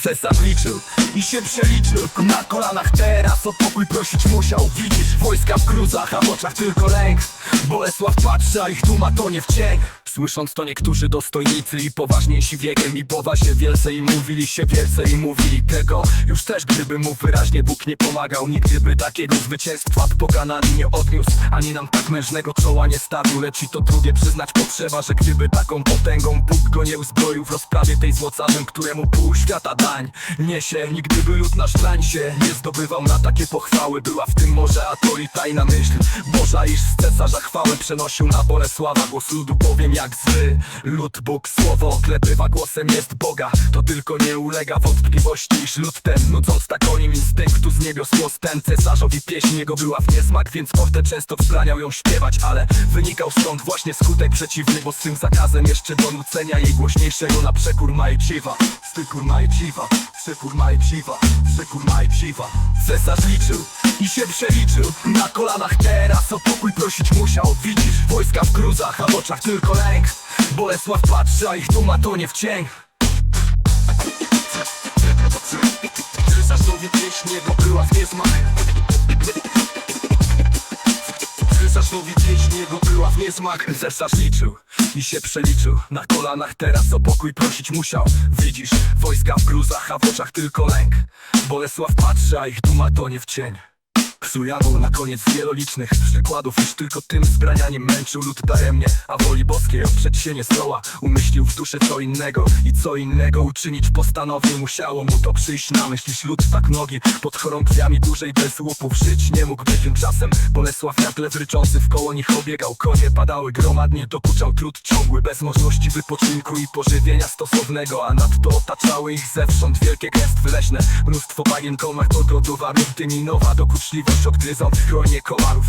Cesarz liczył i się przeliczył. Na kolanach teraz o pokój prosić musiał Widzisz wojska w gruzach, a w oczach tylko lęk. Bolesław patrzy, a ich duma tonie w cień Słysząc to niektórzy dostojnicy i poważniejsi wiekiem I poważnie wielce i mówili się wielce i mówili tego. Już też gdyby mu wyraźnie Bóg nie pomagał Nigdy by takiego zwycięstwa poganany nie odniósł Ani nam tak mężnego czoła nie stawił. Lecz i to drugie przyznać potrzeba Że gdyby taką potęgą Bóg go nie uzbroił w rozprawie tej złocarzem Któremu pół świata dań niesie Nigdy by lud nasz dlań się nie zdobywał na takie pochwały. Była w tym może a to i tajna myśl Boża iż z cesarza chwałę przenosił na Bolesława Głos ludu powiem jak zły. Lud Bóg słowo oklepywa głosem jest Boga. To tylko nie ulega wątpliwości iż lud ten Nudząc tak o nim instynktu z niebios głos ten Cesarzowi pieśń jego była w niesmak Więc pochtę często wzbraniał ją śpiewać Ale wynikał stąd właśnie skutek przeciwny Bo z tym zakazem jeszcze do nucenia jej głośniejszego Na przekór Majciwa Stykur Majciwa Przekór Majciwa Przekór Majciwa Cesarz liczył i się przeliczył. Na kolanach teraz o pokój prosić musiał. Widzisz wojska w gruzach, a w oczach tylko lęk. Bolesław patrzy, a ich duma tonie w cień. Cesarzowi pieśń jego była w niesmak. Cesarzowi pieśń jego była w niesmak. Cesarz liczył i się przeliczył. Na kolanach teraz o pokój prosić musiał. Widzisz wojska w gruzach, a w oczach tylko lęk. Bolesław patrzy, a ich duma tonie w cień Psujano na koniec wielolicznych przykładów Już tylko tym zbranianiem męczył lud daremnie A woli boskiej oprzeć się nie zdoła Umyślił w duszę co innego I co innego uczynić. Postanowił Musiało mu to przyjść na myśl Iż lud tak nogi pod chorągwiami Dłużej bez łupów żyć nie mógł być Tymczasem Bolesław jak ryczący w koło nich obiegał Konie padały gromadnie Dokuczał trud ciągły bez możliwości wypoczynku I pożywienia stosownego A nadto otaczały ich zewsząd wielkie gęstwy leśne. Mnóstwo bagien komach pogotowanych Tymi nowa dokuczliwość odgryzących chronie komarów.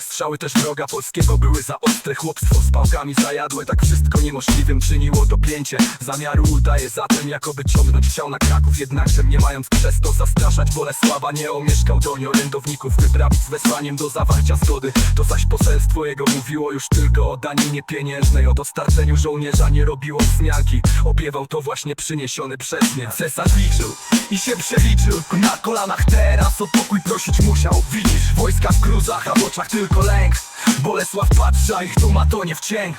Strzały też wroga polskiego były za ostre Chłopstwo z pałkami zajadłe. Tak wszystko niemożliwym czyniło dopięcie Zamiaru udaje zatem jakoby ciągnąć chciał na Kraków. Jednakże nie mając przez to zastraszać Bolesława nie omieszkał doń orędowników Wyprawić z wezwaniem do zawarcia zgody. To zaś poselstwo jego mówiło już tylko o daninie pieniężnej O dostarczeniu żołnierza nie robiło wzmianki. Opiewał to właśnie przyniesiony przez nie. Cesarz liczył i się przeliczył Na kolanach. Teraz o pokój prosić musiał. Widzisz wojska w gruzach, a w oczach tylko lęk. Bolesław patrzy, a ich duma tonie w cień.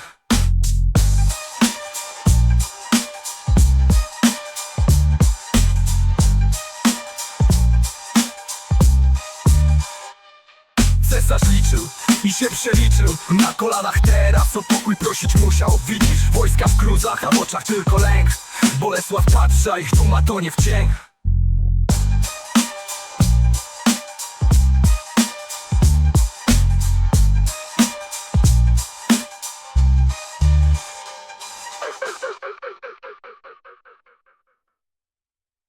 Cesarz liczył i się przeliczył Na kolanach. Teraz o pokój prosić musiał. Widzisz wojska w gruzach, a w oczach tylko lęk. Bolesław patrzy, a ich duma tonie w cień